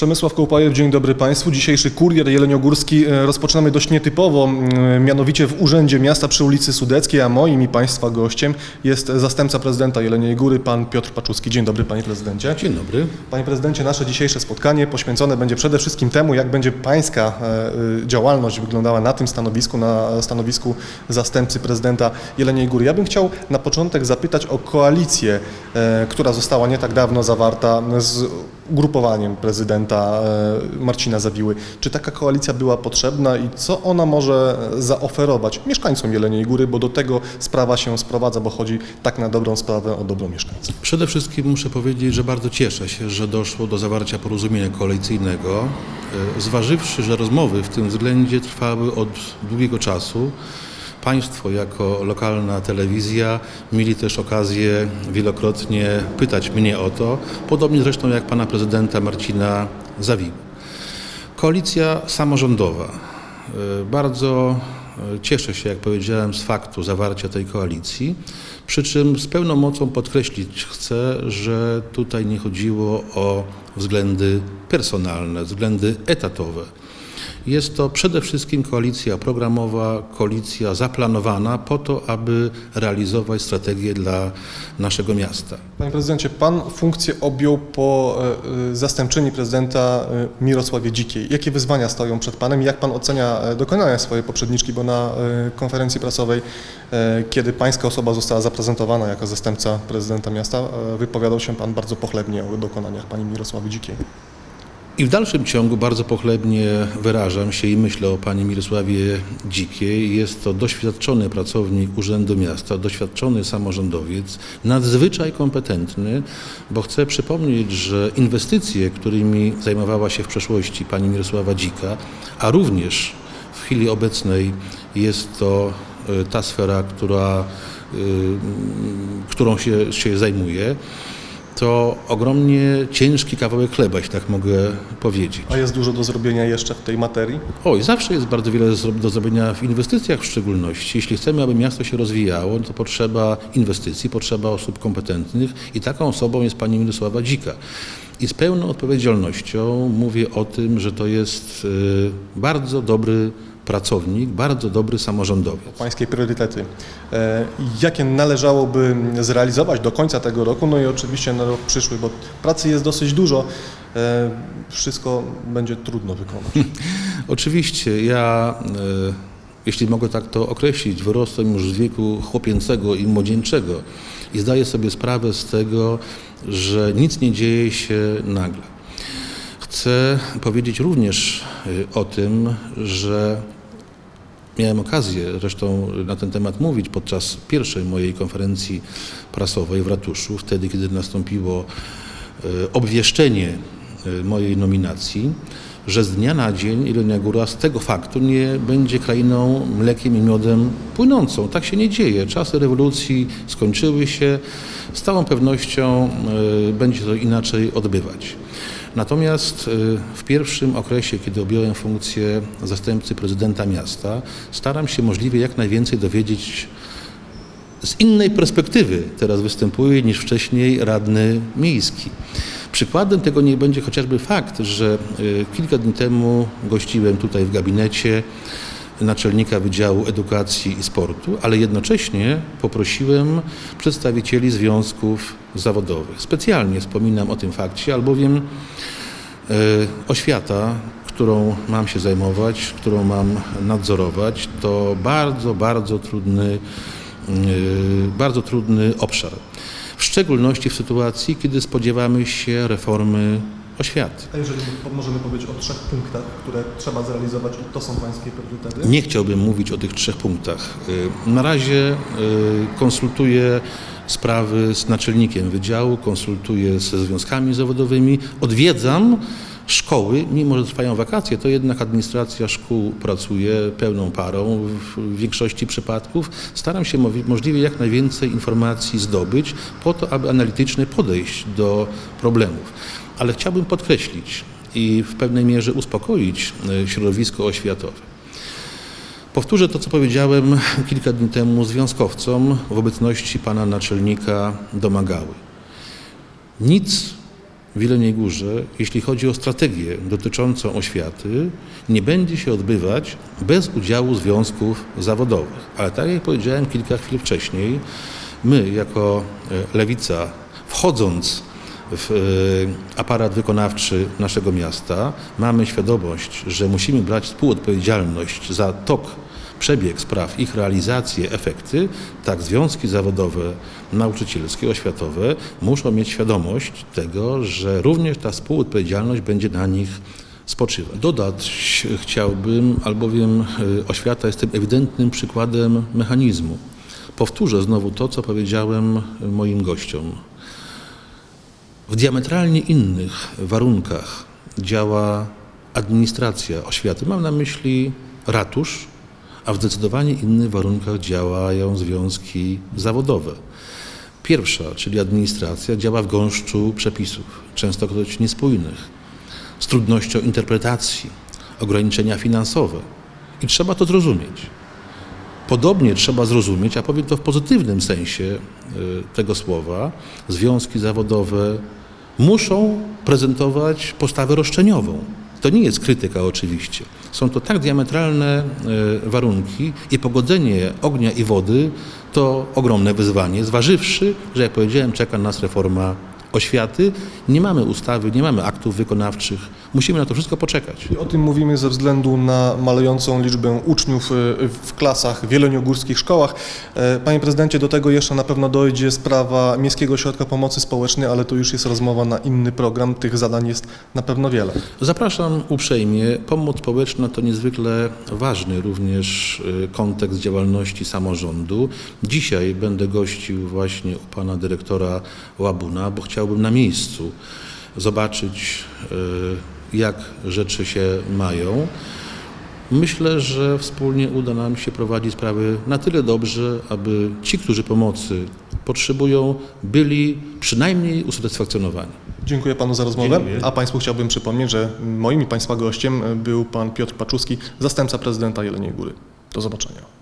Przemysław Kołpajew, dzień dobry Państwu. Dzisiejszy kurier jeleniogórski e, rozpoczynamy dość nietypowo, m, mianowicie w Urzędzie Miasta przy ulicy Sudeckiej, a moim i Państwa gościem jest zastępca prezydenta Jeleniej Góry, pan Piotr Paczuski. Dzień dobry Panie Prezydencie. Dzień dobry. Panie Prezydencie, nasze dzisiejsze spotkanie poświęcone będzie przede wszystkim temu, jak będzie Pańska e, działalność wyglądała na tym stanowisku, na stanowisku zastępcy prezydenta Jeleniej Góry. Ja bym chciał na początek zapytać o koalicję, e, która została nie tak dawno zawarta z ugrupowaniem prezydenta e, Marcina Zawiły. Czy taka koalicja była potrzebna i co ona może zaoferować mieszkańcom Jeleniej Góry, bo do tego sprawa się sprowadza, bo chodzi tak na dobrą sprawę o dobro mieszkańców. Przede wszystkim muszę powiedzieć, że bardzo cieszę się, że doszło do zawarcia porozumienia koalicyjnego, e, zważywszy, że rozmowy w tym względzie trwały od długiego czasu. Państwo jako lokalna telewizja mieli też okazję wielokrotnie pytać mnie o to, podobnie zresztą jak pana prezydenta Marcina Zawiły. Koalicja samorządowa. E, Bardzo e, cieszę się, jak powiedziałem, z faktu zawarcia tej koalicji. Przy czym z pełną mocą podkreślić chcę, że tutaj nie chodziło o względy personalne, względy etatowe. Jest to przede wszystkim koalicja programowa, koalicja zaplanowana po to, aby realizować strategię dla naszego miasta. Panie prezydencie, pan funkcję objął po e, zastępczyni prezydenta e, Mirosławie Dzikiej. Jakie wyzwania stoją przed panem i jak pan ocenia e, dokonania swojej poprzedniczki, bo na konferencji prasowej, kiedy pańska osoba została zaprezentowana jako zastępca prezydenta miasta, wypowiadał się pan bardzo pochlebnie o dokonaniach pani Mirosławy Dzikiej. I w dalszym ciągu bardzo pochlebnie wyrażam się i myślę o pani Mirosławie Dzikiej. Jest to doświadczony pracownik Urzędu Miasta, doświadczony samorządowiec, nadzwyczaj kompetentny, bo chcę przypomnieć, że inwestycje, którymi zajmowała się w przeszłości pani Mirosława Dzika, a również w chwili obecnej jest to e, ta sfera, która, y, którą się, się zajmuje, to ogromnie ciężki kawałek chleba, jeśli tak mogę powiedzieć. A jest dużo do zrobienia jeszcze w tej materii? Oj, zawsze jest bardzo wiele do zrobienia w inwestycjach w szczególności. Jeśli chcemy, aby miasto się rozwijało, to potrzeba inwestycji, potrzeba osób kompetentnych i taką osobą jest pani Mirosława Dzika. I z pełną odpowiedzialnością mówię o tym, że to jest y, bardzo dobry pracownik, bardzo dobry samorządowiec. Pańskie priorytety. E, Jakie należałoby zrealizować do końca tego roku, no i oczywiście na rok przyszły, bo pracy jest dosyć dużo. E, Wszystko będzie trudno wykonać. Oczywiście, ja, e, jeśli mogę tak to określić, wyrosłem już z wieku chłopięcego i młodzieńczego i zdaję sobie sprawę z tego, że nic nie dzieje się nagle. Chcę powiedzieć również o tym, że miałem okazję zresztą na ten temat mówić podczas pierwszej mojej konferencji prasowej w ratuszu, wtedy kiedy nastąpiło e, obwieszczenie e, mojej nominacji, że z dnia na dzień Jelenia Góra z tego faktu nie będzie krainą mlekiem i miodem płynącą. Tak się nie dzieje. Czasy rewolucji skończyły się. Z całą pewnością e, będzie to inaczej odbywać. Natomiast e, w pierwszym okresie, kiedy objąłem funkcję zastępcy prezydenta miasta, staram się możliwie jak najwięcej dowiedzieć z innej perspektywy teraz występuje niż wcześniej radny miejski. Przykładem tego nie będzie chociażby fakt, że y, kilka dni temu gościłem tutaj w gabinecie naczelnika Wydziału Edukacji i Sportu, ale jednocześnie poprosiłem przedstawicieli związków zawodowych. Specjalnie wspominam o tym fakcie, albowiem y, oświata, którą mam się zajmować, którą mam nadzorować, to bardzo, bardzo trudny, yy, bardzo trudny obszar. W szczególności w sytuacji, kiedy spodziewamy się reformy oświaty. A jeżeli możemy powiedzieć o trzech punktach, które trzeba zrealizować i to są pańskie priorytety? Nie chciałbym mówić o tych trzech punktach. Yy, Na razie yy, konsultuję sprawy z naczelnikiem wydziału, konsultuję ze związkami zawodowymi, odwiedzam szkoły, mimo że trwają wakacje, to jednak administracja szkół pracuje pełną parą w większości przypadków. Staram się możliwie jak najwięcej informacji zdobyć po to, aby analitycznie podejść do problemów. Ale chciałbym podkreślić i w pewnej mierze uspokoić e, środowisko oświatowe. Powtórzę to, co powiedziałem kilka dni temu związkowcom w obecności pana naczelnika domagały. Nic w Jeleniej Górze, jeśli chodzi o strategię dotyczącą oświaty, nie będzie się odbywać bez udziału związków zawodowych. Ale tak jak powiedziałem kilka chwil wcześniej, my jako e, lewica, wchodząc w e, aparat wykonawczy naszego miasta, mamy świadomość, że musimy brać współodpowiedzialność za tok, przebieg spraw, ich realizację, efekty, tak związki zawodowe, nauczycielskie, oświatowe muszą mieć świadomość tego, że również ta współodpowiedzialność będzie na nich spoczywać. Dodać chciałbym, albowiem e, oświata jest tym ewidentnym przykładem mechanizmu. Powtórzę znowu to, co powiedziałem moim gościom. W diametralnie innych warunkach działa administracja oświaty. Mam na myśli ratusz, a w zdecydowanie innych warunkach działają związki zawodowe. Pierwsza, czyli administracja, działa w gąszczu przepisów, częstokroć niespójnych, z trudnością interpretacji, ograniczenia finansowe. I trzeba to zrozumieć. Podobnie trzeba zrozumieć, a powiem to w pozytywnym sensie y, tego słowa, związki zawodowe muszą prezentować postawę roszczeniową. To nie jest krytyka oczywiście. Są to tak diametralne y, warunki i pogodzenie ognia i wody to ogromne wyzwanie, zważywszy, że jak powiedziałem, czeka nas reforma oświaty. Nie mamy ustawy, nie mamy aktów wykonawczych. Musimy na to wszystko poczekać. I o tym mówimy ze względu na malejącą liczbę uczniów y, w klasach w jeleniogórskich szkołach. E, Panie prezydencie, do tego jeszcze na pewno dojdzie sprawa Miejskiego Ośrodka Pomocy Społecznej, ale to już jest rozmowa na inny program. Tych zadań jest na pewno wiele. Zapraszam uprzejmie. Pomoc społeczna to niezwykle ważny również y, kontekst działalności samorządu. Dzisiaj będę gościł właśnie u pana dyrektora Łabuna, bo chciałbym na miejscu zobaczyć, y, jak rzeczy się mają. Myślę, że wspólnie uda nam się prowadzić sprawy na tyle dobrze, aby ci, którzy pomocy potrzebują, byli przynajmniej usatysfakcjonowani. Dziękuję panu za rozmowę. Dziękuję. A państwu chciałbym przypomnieć, że moim i państwa gościem był pan Piotr Paczuski, zastępca prezydenta Jeleniej Góry. Do zobaczenia.